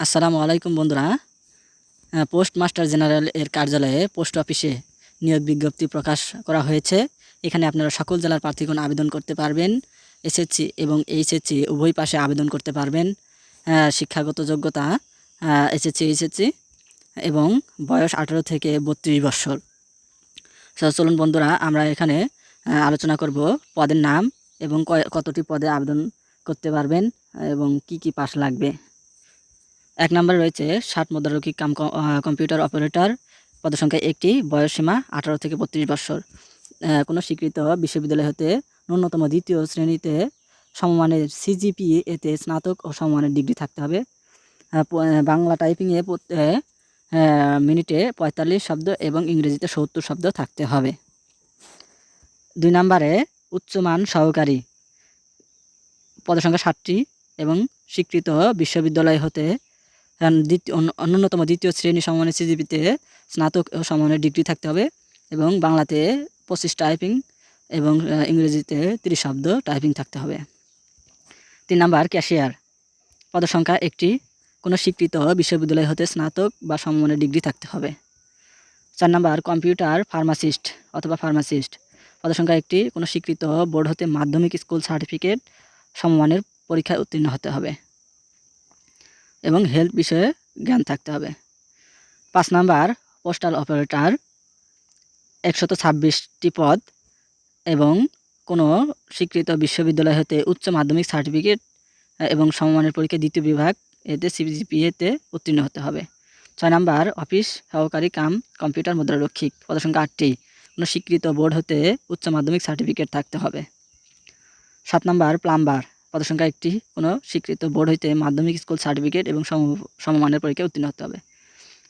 আসসালামু আলাইকুম বন্ধুরা। পোস্ট মাস্টার জেনারেল এর কার্যালয়ে পোস্ট অফিসে নিয়োগ বিজ্ঞপ্তি প্রকাশ করা হয়েছে। এখানে আপনারা সকল জেলার প্রার্থীগণ আবেদন করতে পারবেন এসএসসি এবং এইচএসসি উভয় পাশে আবেদন করতে পারবেন। শিক্ষাগত যোগ্যতা এসএসসি এইচএসসি এবং বয়স আঠারো থেকে বত্রিশ So, চলুন বন্ধুরা আমরা এখানে আলোচনা করব পদের নাম এবং কতটি পদে আবেদন করতে পারবেন এবং কি কি পাস লাগবে। এক নম্বরে রয়েছে ষাট মুদ্রারক্ষী কাম কম্পিউটার অপারেটর, পদসংখ্যা একটি, বয়সসীমা আঠারো থেকে বত্রিশ বছর কোনো স্বীকৃত বিশ্ববিদ্যালয় হতে ন্যূনতম দ্বিতীয় শ্রেণীতে সমমানের সিজিপি এতে স্নাতক ও সমমানের ডিগ্রি থাকতে হবে। বাংলা টাইপিংয়ে মিনিটে পঁয়তাল্লিশ শব্দ এবং ইংরেজিতে সত্তর শব্দ থাকতে হবে। দুই নম্বরে উচ্চমান সহকারী, পদসংখ্যা ষাটটি এবং স্বীকৃত বিশ্ববিদ্যালয় হতে দ্বিতীয়, অন্য- ন্যূনতম দ্বিতীয় শ্রেণি সমমানের সিজিপিতে স্নাতক ও সমমানের ডিগ্রি থাকতে হবে এবং বাংলাতে পঁচিশ টাইপিং এবং ইংরেজিতে তিরিশ শব্দ টাইপিং থাকতে হবে। তিন নাম্বার, ক্যাশিয়ার। পদসংখ্যা একটি। কোনো স্বীকৃত বিশ্ববিদ্যালয় হতে স্নাতক বা সমমানের ডিগ্রি থাকতে হবে। চার নাম্বার, কম্পিউটার ফার্মাসিস্ট অথবা ফার্মাসিস্ট। পদসংখ্যা একটি। কোনো স্বীকৃত বোর্ড হতে মাধ্যমিক স্কুল সার্টিফিকেট সমমানের পরীক্ষায় উত্তীর্ণ হতে হবে। এবং হেলথ বিষয়ে জ্ঞান থাকতে হবে। পাঁচ নাম্বার, পোস্টাল অপারেটর, একশত ছাব্বিশটি পদ এবং কোনো স্বীকৃত বিশ্ববিদ্যালয় হতে উচ্চ মাধ্যমিক সার্টিফিকেট এবং সমমানের পরীক্ষা দ্বিতীয় বিভাগ এতে সিজিপিএতে উত্তীর্ণ হতে হবে। ছয় নাম্বার, অফিস, সহকারী কাম, কম্পিউটার মুদ্রারক্ষিক পদসংখ্যা আটটি, কোনো স্বীকৃত বোর্ড হতে উচ্চ মাধ্যমিক সার্টিফিকেট থাকতে হবে। সাত নাম্বার, প্লাম্বার পদসংখ্যা একটি কোনো স্বীকৃত বোর্ড হইতে মাধ্যমিক স্কুল সার্টিফিকেট এবং সম- সমমানের পরীক্ষায় উত্তীর্ণ হতে হবে।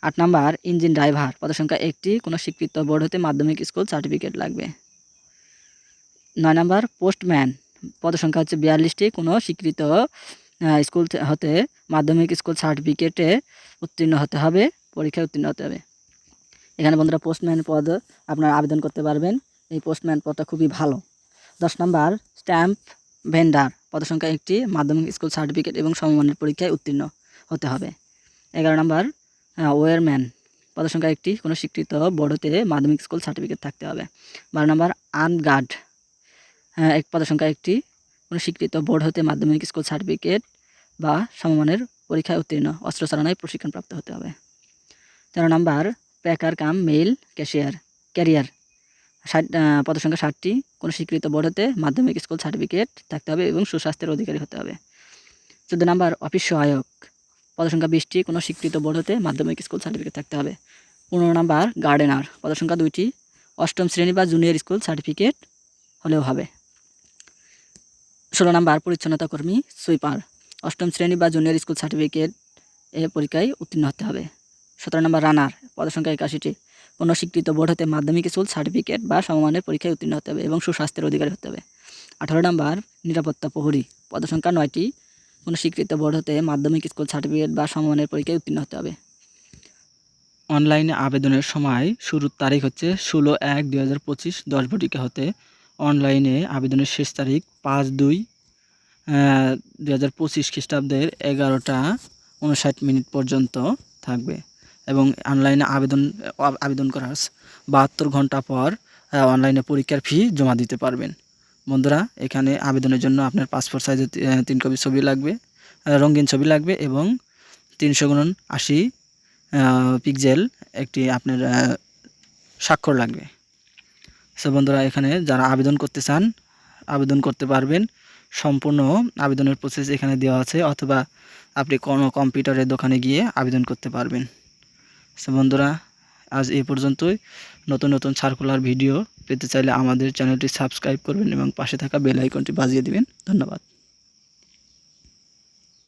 আট নাম্বার, ইঞ্জিন ড্রাইভার পদসংখ্যা একটি কোনো স্বীকৃত বোর্ড হতে মাধ্যমিক স্কুল সার্টিফিকেট লাগবে। নয় নাম্বার, পোস্টম্যান, পদসংখ্যা হচ্ছে বিয়াল্লিশটি, কোনো স্বীকৃত স্কুল হতে মাধ্যমিক স্কুল সার্টিফিকেটে উত্তীর্ণ হতে হবে, পরীক্ষায় উত্তীর্ণ হতে হবে। এখানে বন্ধুরা পোস্টম্যান পদ আপনারা আবেদন করতে পারবেন। এই পোস্টম্যান পদটা খুবই ভালো। দশ নাম্বার, স্ট্যাম্প ভেন্ডার পদসংখ্যা একটি, মাধ্যমিক স্কুল সার্টিফিকেট এবং সমমানের পরীক্ষায় উত্তীর্ণ হতে হবে। এগারো নাম্বার ওয়ারম্যান, পদসংখ্যা একটি, কোনো স্বীকৃত বোর্ড হতে মাধ্যমিক স্কুল সার্টিফিকেট থাকতে হবে। বারো নাম্বার, আনগার্ড এক, পদসংখ্যা একটি, কোনো স্বীকৃত বোর্ড হতে মাধ্যমিক স্কুল সার্টিফিকেট বা সমমানের পরীক্ষায় উত্তীর্ণ অস্ত্র চালনায় প্রশিক্ষণপ্রাপ্ত হতে হবে। তেরো number, packer cum, mail, cashier, carrier ষাট পদসংখ্যা ষাটটি, কোনো স্বীকৃত বোর্ড হতে মাধ্যমিক স্কুল সার্টিফিকেট থাকতে হবে এবং সুস্বাস্থ্যের অধিকারী হতে হবে। চোদ্দ নাম্বার, অফিস সহায়ক। পদসংখ্যা বিশটি, কোনো স্বীকৃত বোর্ড হতে মাধ্যমিক স্কুল সার্টিফিকেট থাকতে হবে। পনেরো নাম্বার, গার্ডেনার। পদসংখ্যা দুইটি, অষ্টম শ্রেণি বা জুনিয়র স্কুল সার্টিফিকেট হলেও হবে। ষোলো নাম্বার, পরিচ্ছন্নতা কর্মী, সুইপার। অষ্টম শ্রেণি বা জুনিয়র স্কুল সার্টিফিকেট এ পরীক্ষায় উত্তীর্ণ হতে হবে। সতেরো নম্বর, রানার। পদসংখ্যা একাশিটি কোনো স্বীকৃত বোর্ড হতে মাধ্যমিক স্কুল সার্টিফিকেট বা সমমানের পরীক্ষায় উত্তীর্ণ হতে হবে এবং সুস্বাস্থ্যের অধিকারী হতে হবে। আঠারো নম্বর, নিরাপত্তা প্রহরী, পদসংখ্যা নয়টি কোনো স্বীকৃত বোর্ড হতে মাধ্যমিক স্কুল সার্টিফিকেট বা সমমানের পরীক্ষায় উত্তীর্ণ হতে হবে। অনলাইনে আবেদনের সময় শুরুর তারিখ হচ্ছে ষোলো এক দুই হাজার পঁচিশ দশ বটিকা হতে অনলাইনে আবেদনের শেষ তারিখ পাঁচ দুই দুই হাজার পঁচিশ খ্রিস্টাব্দের এগারোটা উনষাট মিনিট পর্যন্ত থাকবে। এবং অনলাইনে আবেদন আবেদন করা করার বাহাত্তর ঘণ্টা পর অনলাইনে পরীক্ষার ফি জমা দিতে পারবেন। বন্ধুরা, এখানে আবেদনের জন্য আপনার পাসপোর্ট সাইজের তিন কপি ছবি লাগবে রঙিন ছবি লাগবে এবং তিনশো গুণন আশি পিকজেল একটি আপনার স্বাক্ষর লাগবে। সো বন্ধুরা, এখানে যারা আবেদন করতে চান, আবেদন করতে পারবেন। সম্পূর্ণ আবেদনের প্রসেস এখানে দেওয়া আছে, অথবা আপনি কোনো কম্পিউটারের দোকানে গিয়ে আবেদন করতে পারবেন। বন্ধুরা, আজ এই পর্যন্তই। নতুন নতুন সার্কুলার ভিডিও পেতে চাইলে আমাদের চ্যানেলটি সাবস্ক্রাইব করবেন এবং পাশে থাকা বেল আইকনটি বাজিয়ে দিবেন। ধন্যবাদ।